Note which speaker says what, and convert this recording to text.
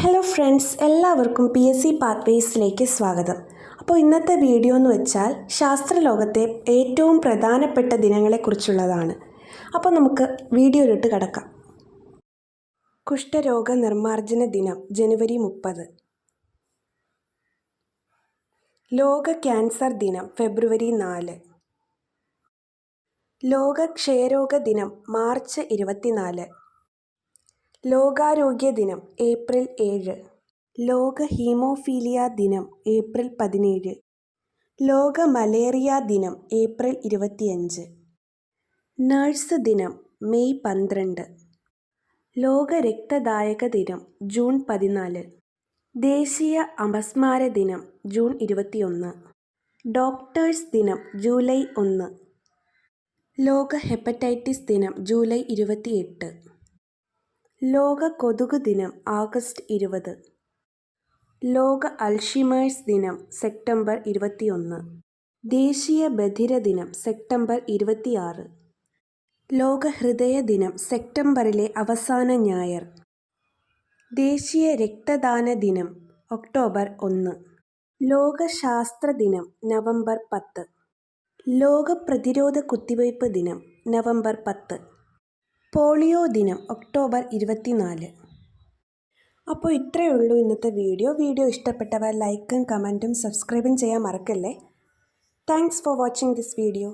Speaker 1: Hello friends എല്ലാവർക്കും P S C പാത്വേസിലേക്ക് സ്വാഗതം. അപ്പോൾ ഇന്നത്തെ വീഡിയോ എന്ന് വെച്ചാൽ ശാസ്ത്രലോകത്തെ ഏറ്റവും പ്രധാനപ്പെട്ട ദിനങ്ങളെക്കുറിച്ചുള്ളതാണ്. അപ്പോൾ നമുക്ക് വീഡിയോയിലിട്ട് കിടക്കാം. കുഷ്ഠരോഗ നിർമ്മാർജന ദിനം ജനുവരി മുപ്പത്. ലോക ക്യാൻസർ ദിനം ഫെബ്രുവരി നാല്. ലോക ക്ഷയരോഗ ദിനം മാർച്ച് ഇരുപത്തിനാല്. ലോകാരോഗ്യ ദിനം ഏപ്രിൽ ഏഴ്. ലോക ഹീമോഫീലിയ ദിനം ഏപ്രിൽ പതിനേഴ്. ലോക മലേറിയ ദിനം ഏപ്രിൽ ഇരുപത്തിയഞ്ച്. നഴ്സ് ദിനം മെയ് പന്ത്രണ്ട്. ലോക രക്തദായക ദിനം ജൂൺ പതിനാല്. ദേശീയ അപസ്മാര ദിനം ജൂൺ ഇരുപത്തിയൊന്ന്. ഡോക്ടേഴ്സ് ദിനം ജൂലൈ ഒന്ന്. ലോക ഹെപ്പറ്റൈറ്റിസ് ദിനം ജൂലൈ ഇരുപത്തിയെട്ട്. ലോക കൊതുക് ദിനം ആഗസ്റ്റ് ഇരുപത്. ലോക അൽഷിമേഴ്സ് ദിനം സെപ്റ്റംബർ ഇരുപത്തിയൊന്ന്. ദേശീയ ബധിര ദിനം സെപ്റ്റംബർ ഇരുപത്തിയാറ്. ലോക ഹൃദയ ദിനം സെപ്റ്റംബറിലെ അവസാന ഞായർ. ദേശീയ രക്തദാന ദിനം ഒക്ടോബർ ഒന്ന്. ലോക ശാസ്ത്ര ദിനം നവംബർ പത്ത്. ലോക പ്രതിരോധ കുത്തിവയ്പ് ദിനം നവംബർ പത്ത്. പോളിയോ ദിനം ഒക്ടോബർ ഇരുപത്തിനാല്. അപ്പോൾ ഇത്രയേ ഉള്ളൂ ഇന്നത്തെ വീഡിയോ. വീഡിയോ ഇഷ്ടപ്പെട്ടവർ ലൈക്കും കമന്റും സബ്സ്ക്രൈബും ചെയ്യാൻ മറക്കല്ലേ? Thanks for watching this video.